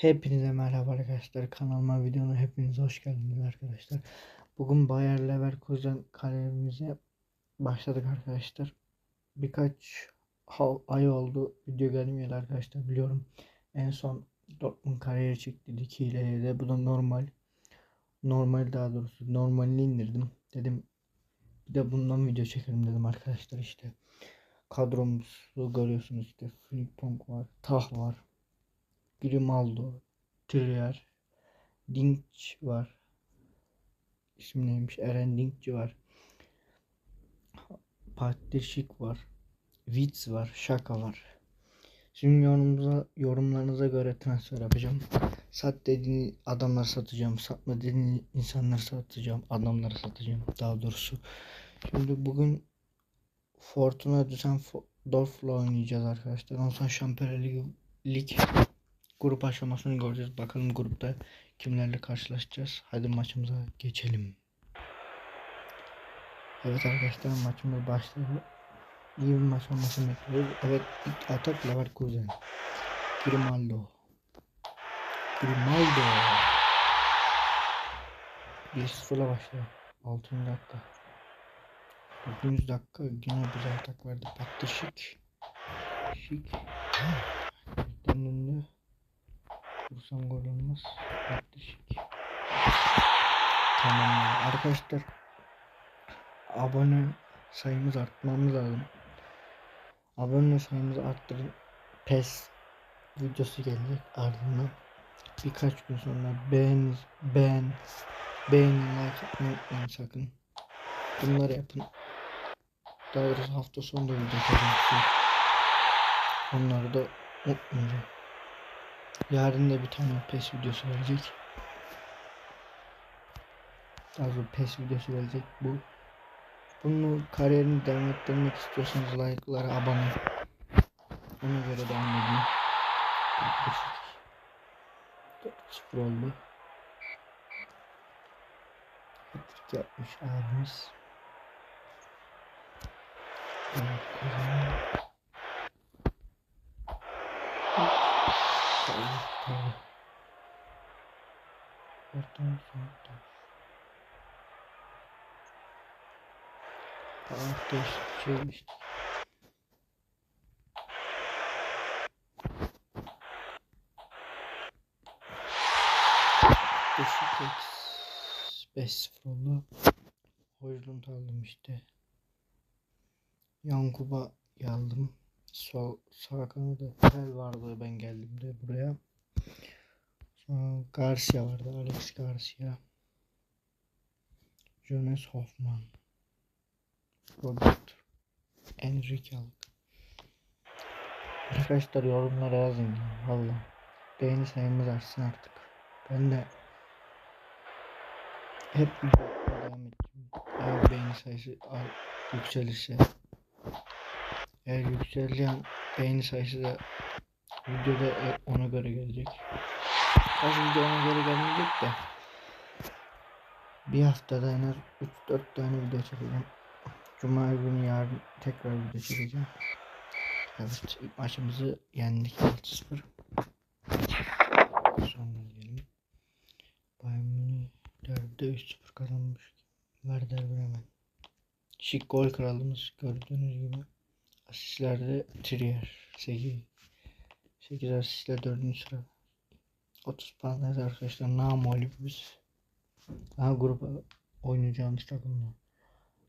Hepinize merhaba arkadaşlar. Kanalıma videoma hepiniz hoş geldiniz arkadaşlar. Bugün Bayer Leverkusen kariyerimize başladık arkadaşlar. Birkaç ay oldu video gelmiyor arkadaşlar biliyorum. En son Dortmund kariyeri çıktı 2 ile de bu da normal. Normal daha doğrusu normalini indirdim. Dedim bir de bundan video çekelim dedim arkadaşlar işte. Kadromuzu görüyorsunuz işte. Frimpong var, Tah var. Grimaldo, Trier, Dinkç var. İsmi neymiş? Eren Dinkçi var. Patrişik var. Witz var. Şaka var. Şimdi yorumunuza, yorumlarınıza göre transfer yapacağım. Sat dediğini adamlar satacağım. Satma dediğini insanlar satacağım. Adamları satacağım daha doğrusu. Şimdi bugün Fortuna Düsseldorf'la oynayacağız arkadaşlar. Ondan sonra Şampiyonlar Lig grup aşamasını göreceğiz. Bakalım grupta kimlerle karşılaşacağız. Hadi maçımıza geçelim. Evet arkadaşlar maçımız başladı. İyi bir maç olmasını bekliyoruz. Evet ilk atak Leverkusen. Grimaldo. Grimaldo. 1-0'la başlıyor. 6. dakika. 9. dakika yine bir atak verdi. Battı şık. Şık. Önünde. Vursam gol olmaz. Battı şık. Tamam. Arkadaşlar abone sayımız artmamız lazım. Abone sayımızı arttırın. PES videosu gelecek ardından birkaç gün sonra beğen beğen beğenin like atmayı unutmayın sakın. Bunları yapın. Daha doğrusu hafta sonunda video çekeceğim. Onları da unutmayacağım. Yarın da bir tane PES videosu gelecek. Daha doğrusu PES videosu gelecek bu. Bunu kariyerini devam ettirmek istiyorsanız like'lara abone. Ona göre devam edin. 4-0 oldu. Hatırlık yapmış abimiz. Evet, kazandı. Tamam, tamam. Ortadan sonra. Taraf değişti, şey değişti. Beşiktaş 5-0 oldu. Hoylund aldım işte. Yankuba aldım. Sol sağ kanada Tel vardı ben geldim de buraya. Garcia vardı. Alex Garcia. Jonas Hoffman. Robert Enrique. Arkadaşlar yorumlara yazın ya valla. Beğeni sayımız artsın artık. Ben de hep videoya devam edeceğim. Eğer beğeni sayısı yükselirse. Eğer yükselen beğeni sayısı da videoda e- ona göre gelecek. Az video ona göre gelmeyecek de. Bir haftada en az 3-4 tane video çekeceğim. Cuma günü yarın tekrar video çekeceğim. Evet maçımızı yendik 6-0. Sonra diyelim. Bayern Münih derbide 3-0 kazanmış. Werder Bremen. Şık gol kralımız gördüğünüz gibi. Asistlerde Trier 8. 8 asistle 4. sıra. 30 puanlayız arkadaşlar. Namoli biz. Daha gruba oynayacağımız takımlar.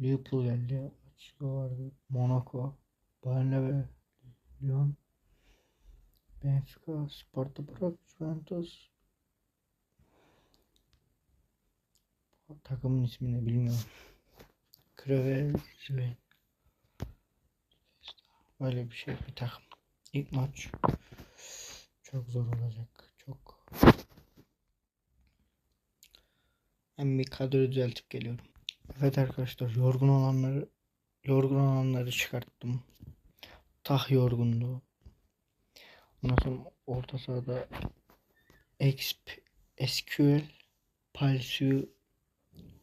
Liverpool geldi. Atletico vardı. Monaco. Bayern Lever. Lyon. Benfica. Sparta Prag. Juventus. Takımın ismini bilmiyorum. Krevel. Sven. Böyle bir şey bir takım. İlk maç çok zor olacak. Çok. Ben bir kadro düzeltip geliyorum. Evet arkadaşlar yorgun olanları yorgun olanları çıkarttım. Tah yorgundu. Ondan sonra orta sahada Exp, SQL Palsu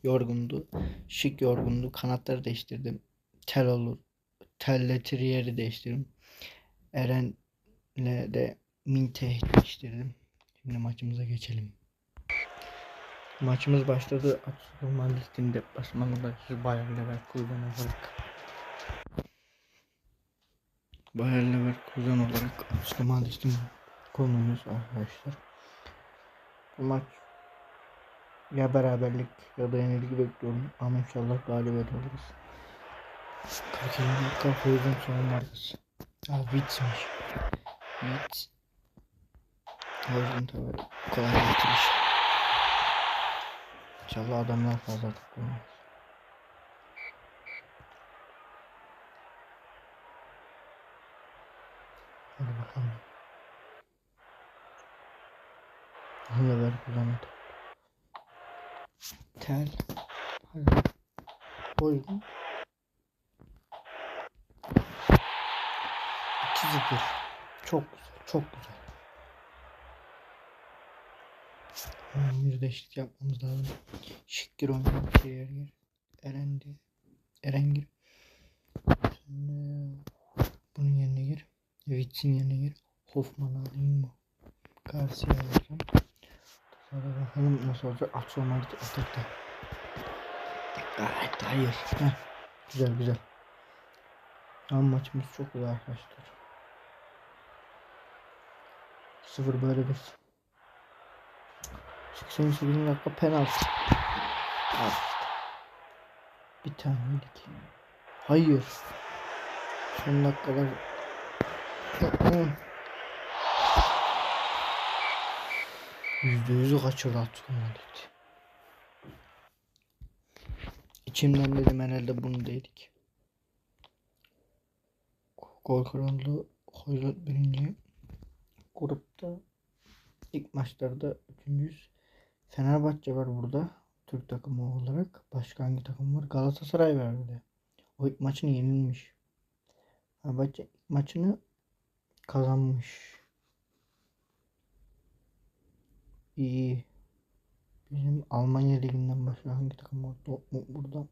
yorgundu. Şık yorgundu. Kanatları değiştirdim. Tel olur. Telle Trier'i değiştirdim. Eren'le de Minte değiştirdim. Şimdi maçımıza geçelim. Maçımız başladı. Atletico Madrid'in deplasmanında Bayer Leverkusen olarak. Bayer Leverkusen olarak Atletico Madrid'in konumuz arkadaşlar. Bu maç ya beraberlik ya da yenilgi bekliyorum ama inşallah galibiyet oluruz. 42 dakika Foyuz'un son markası. Aa Witz'miş. Witz. Foyuz'un tabi kolay getiriş. İnşallah adamlar fazla tıklamaz. Hadi bakalım. Hala ver kullanma Tel. Hadi. Koydum. 2-0. Çok güzel. Çok güzel. Yüzdeşlik yapmamız lazım. Şıkkır oynuyor. Diğer gir. Erendi. Eren gir. Bunun yerine gir. Witz'in yerine gir. Hoffman alayım mı? Garcia alacağım. Sonra bakalım nasıl olacak. Atsomalı atakta. Evet, hayır. Heh. Güzel güzel. Ama maçımız çok güzel arkadaşlar. 0 böyle bir. 88 dakika penaltı. Al. Bir tane yedik. Hayır. Son dakikalar. Yüzde yüzü kaçırdı Atletico Madrid. İçimden dedim herhalde bunu dedik. Gol krallığı Hoyrat birinci. Grupta ilk maçlarda üçüncüyüz. Fenerbahçe var burada. Türk takımı olarak. Başka hangi takım var? Galatasaray var burada. O ilk maçını yenilmiş. Fenerbahçe ilk maçını kazanmış. İyi. Bizim Almanya liginden başka hangi takım var? Dortmund burada.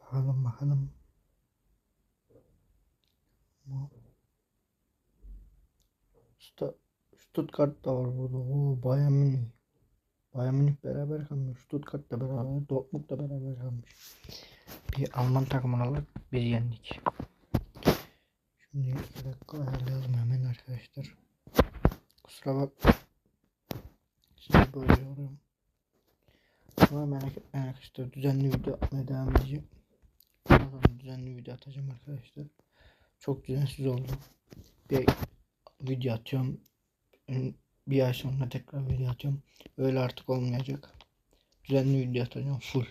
Bakalım bakalım. Sta Stuttgart da var burada. Oo, Bayern Münih. Bayern Münih beraber kalmış. Stuttgart da beraber. Dortmund da beraber kalmış. Bir Alman takımı olarak bir yendik. Şimdi bir dakika ayarlayalım hemen arkadaşlar. Kusura bak. Sizi böyle yoruyorum. Ama merak etmeyin arkadaşlar. Düzenli video atmaya devam edeceğim. Sonra düzenli video atacağım arkadaşlar. Çok düzensiz oldu. Bir video atıyorum. Bir ay sonra tekrar video atıyorum. Öyle artık olmayacak. Düzenli video atacağım full.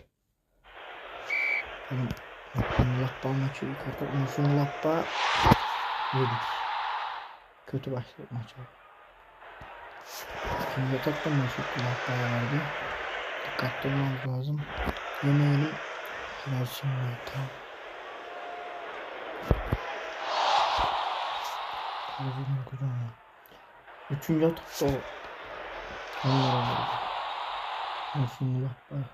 Benim Lappa maçı atak. Musun Lappa yedik. Kötü başladık maça. İkinci atakta Musun Lappa vardı. Dikkatli olmamız lazım. Yemeyelim. Versin tamam. Kalecinin kucağına. Üçüncü atakta o. Onlara vurdu. Şimdi bak bak.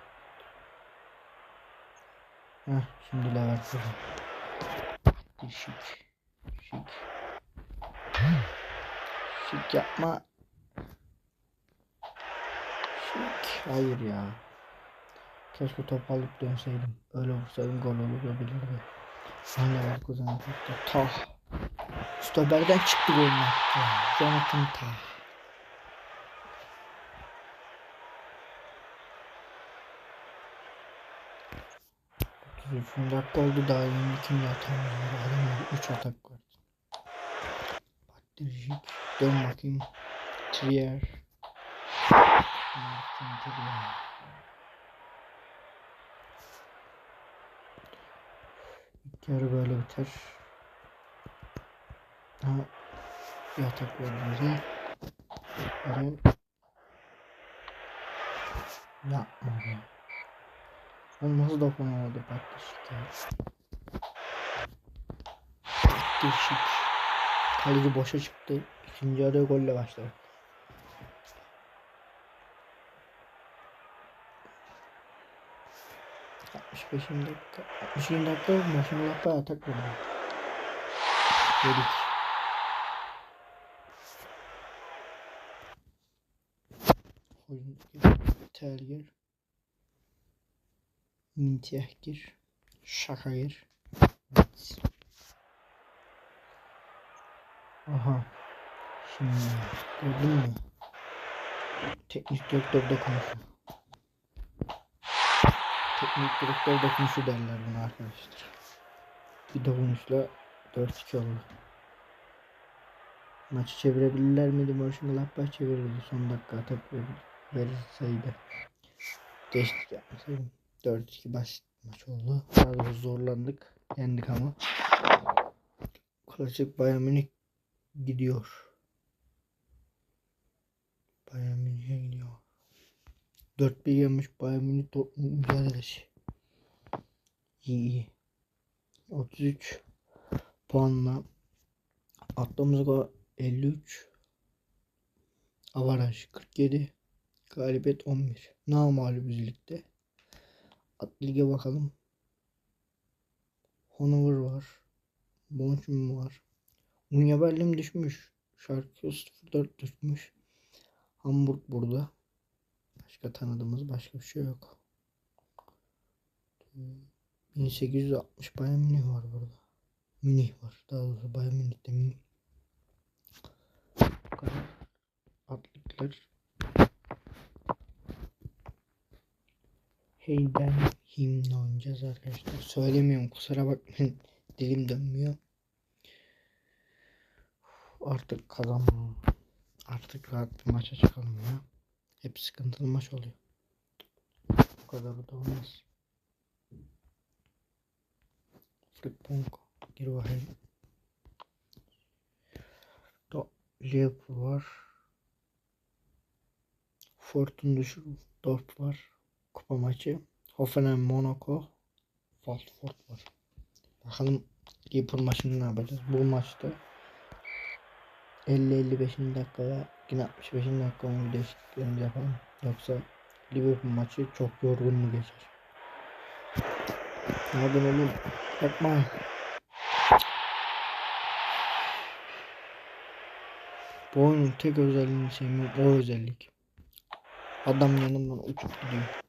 Heh, şimdi Levent. Bir şık. Şık. Şık yapma. Şık. Hayır ya. Keşke top alıp dönseydim. Öyle vursaydım gol olabilirdi. Hala var kuzen tuttu. Tah. Stober'den çıktı golünü. Jonathan Tah. Üçüncü dakika oldu daha yeni ikinci atamız var. Adamlar 3 atak var. Patlayıcık. Dön bakayım. Trier. Martin Trier. İlk yarı böyle biter. Ha, bir atak var bize. Eren. Yapma be. O nasıl dokunamadı Patlaşık ya. Patlaşık. Kaleci boşa çıktı. İkinci yarıya golle başladı. Altmış beşinci dakika. Altmış dakika maşın lapa atak verdi. Yedik. Oyundaki Telgir. Mintiyahgir. Şakayır. Bits. Aha. Şimdi gördün mü? Teknik direktör dokunuşu. Teknik direktör dokunuşu derler buna arkadaşlar. Bir dokunuşla 4-2 oldu. Maçı çevirebilirler miydi? Mönchengladbach çevirirdi. Son dakika atıp verirseydi. Değişiklik yapmasaydım. 4-2 basit maç oldu. Daha doğrusu zorlandık. Yendik ama. Klasik Bayern Münih gidiyor. Bayern Münih'e gidiyor. 4-1 yenmiş Bayern Münih Dortmund mücadelesi. İyi iyi. 33 puanla attığımız gol 53 avaraj 47 galibiyet 11 namalibüz ligde at lige bakalım. Hanover var. Bochum var. Unya Berlin düşmüş? Şarkı 04 düşmüş. Hamburg burada. Başka tanıdığımız başka bir şey yok. 1860 Bayern Münih var burada. Münih var. Daha doğrusu Bayern Münih'te Münih. Atlıklar Heyden himni oynayacağız arkadaşlar. Söylemiyorum kusura bakmayın. Dilim dönmüyor. Artık kazanmam. Artık rahat bir maça çıkalım ya. Hep sıkıntılı maç oluyor. Bu kadar da olmaz. Frimpong. Gir bakayım. Liverpool var. Fortun Düsseldorf var. Kupa maçı. Hoffenheim Monaco. Watford var. Bakalım Liverpool maçını ne yapacağız? Bu maçta 50-55. dakikaya yine 65. dakika onu değişikliklerimizi yapalım. Yoksa Liverpool maçı çok yorgunlu geçer. Ne yapın oğlum? Yapma. Bu oyunun tek özelliğini sevmiyorum. O özellik. Adam yanımdan uçup gidiyor.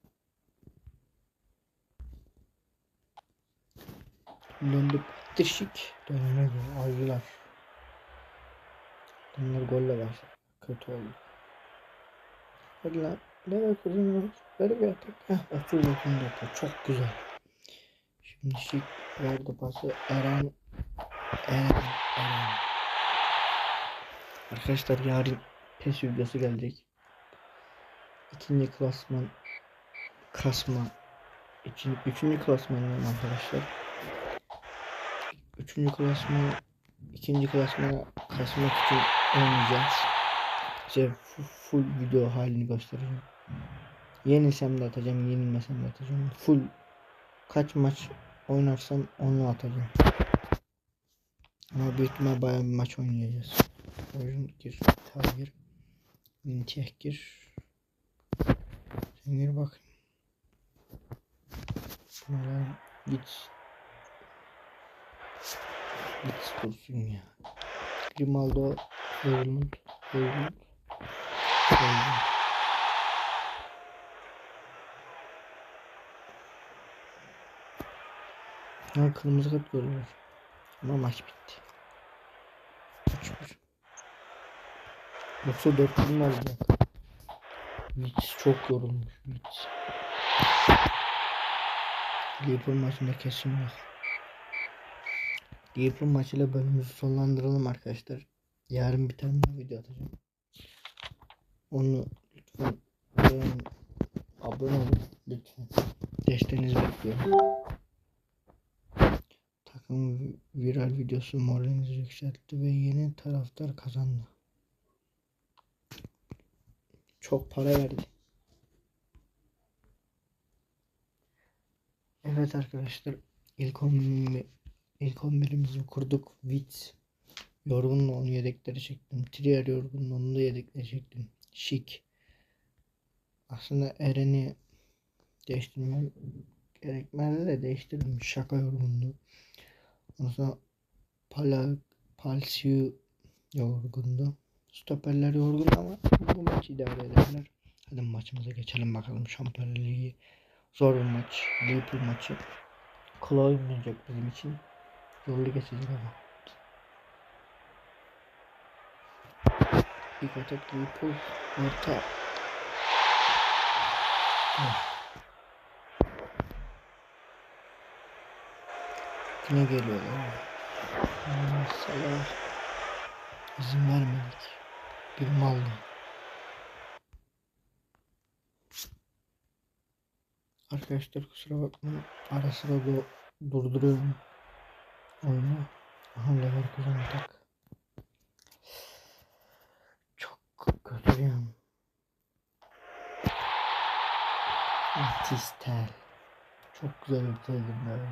Döndü patrişik. Dönmedi. Ayılar. Bunlar golle başladı. Kötü oldu. Hadi lan. Leverkusen var. Böyle bir atak. Heh 39 dakika. Çok güzel. Şimdi şık verdi pası. Eren. Eren. Eren. Arkadaşlar yarın PES videosu gelecek. İkinci klasman kasma için üçüncü klasmanım arkadaşlar. Üçüncü klasman ikinci klasmana kasmak için oynayacağız. Size full video halini göstereceğim. Yenilsem de atacağım, yenilmesem de atacağım. Full kaç maç oynarsam onu atacağım. Ama büyük ihtimal bayağı bir maç oynayacağız. Oyun gir. Tagir. Mintiyah gir. Sen gir bak. Bunlar git. Git dursun ya. Grimaldo. Hörlund. Hörlund. Hörlund. Ha kırmızı kart görüyor. Ama maç bitti. 3-1. Yoksa 4 bin alacak. Leeds çok yorulmuş. Leeds. Liverpool maçında kesin yok. Liverpool maçıyla bölümümüzü sonlandıralım arkadaşlar. Yarın bir tane daha video atacağım. Onu lütfen beğenin. Abone olun lütfen. Desteğinizi bekliyorum. Takım viral videosu moralinizi yükseltti ve yeni taraftar kazandı. Çok para verdi. Evet arkadaşlar ilk 11'imi ilk 11'imizi kurduk. Wits yorgunluğu onu yedekleri çektim. Trier yorgunluğu onu da yedekleri çektim. Şik. Aslında Eren'i değiştirmem gerekmezdi de değiştirdim. Şaka yorgunluğu. Ondan sonra Pala, Palsiu yorgundu. Stoperler yorgun ama bu maç idare ederler. Hadi maçımıza geçelim bakalım Şampiyonlar Ligi. Zor bir maç. Liverpool maçı. Kolay olmayacak bizim için. Zorlu geçecek ama. İlk atak Liverpool. Orta. Yine geliyorlar. Salah. İzin vermedik. Bir mallı. Arkadaşlar kusura bakmayın. Ara sıra da durduruyorum oyunu. Aha Leverkusen atak. Çok kötüyüm. Tistel. Çok güzel bitirdim böyle.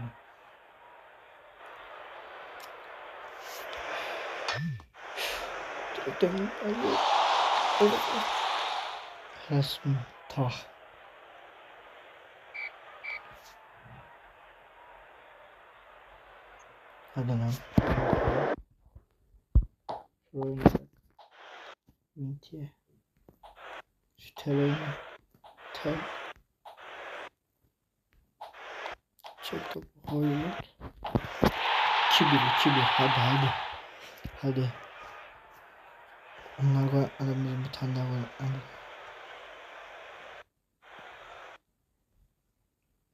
Evet. Resmi tah. Hadi lan. Oynadık. Mintiye. Şu tel oyna. Tel. Çek topu. Oyun. 2-1 2-1 hadi hadi. Hadi. Onlar gol bizim bir tane daha gol atmadı.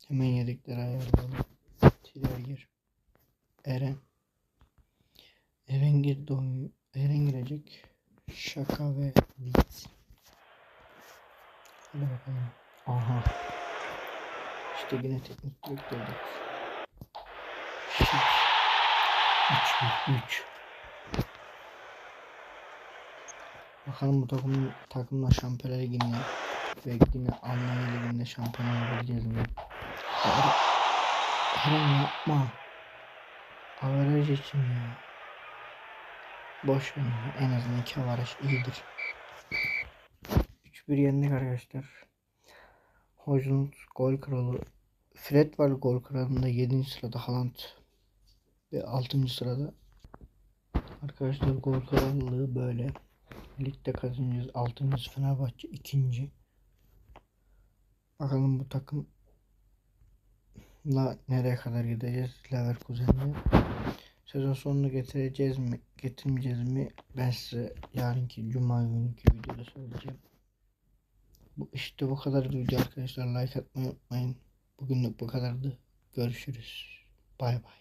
Hemen yedikleri ayarlayalım. Tiler gir. Eren. Eren girdi oyun. Eren girecek. Şaka ve Leeds. Hadi bakalım. Aha. İşte yine teknik direktördük. 3 3 Bakalım bu takım takımla Şampiyonlar Ligi'ne ve yine Almanya Ligi'nde şampiyon olabileceğiz mi? An yapma. Avaraj için ya. Boş ver. En azından iki avaraj iyidir. 3-1 yendik arkadaşlar. Hojlund gol kralı. Fred var gol kralında 7. sırada Haaland ve 6. sırada. Arkadaşlar gol krallığı böyle. Ligde kazanıyoruz. 6. Fenerbahçe 2. Bakalım bu takımla nereye kadar gideceğiz Leverkusen'de. Sezon sonunu getireceğiz mi, getirmeyeceğiz mi? Ben size yarınki cuma günkü videoda söyleyeceğim. Bu işte bu kadar video arkadaşlar. Like atmayı unutmayın. Bugünlük bu kadardı. Görüşürüz. Bay bay.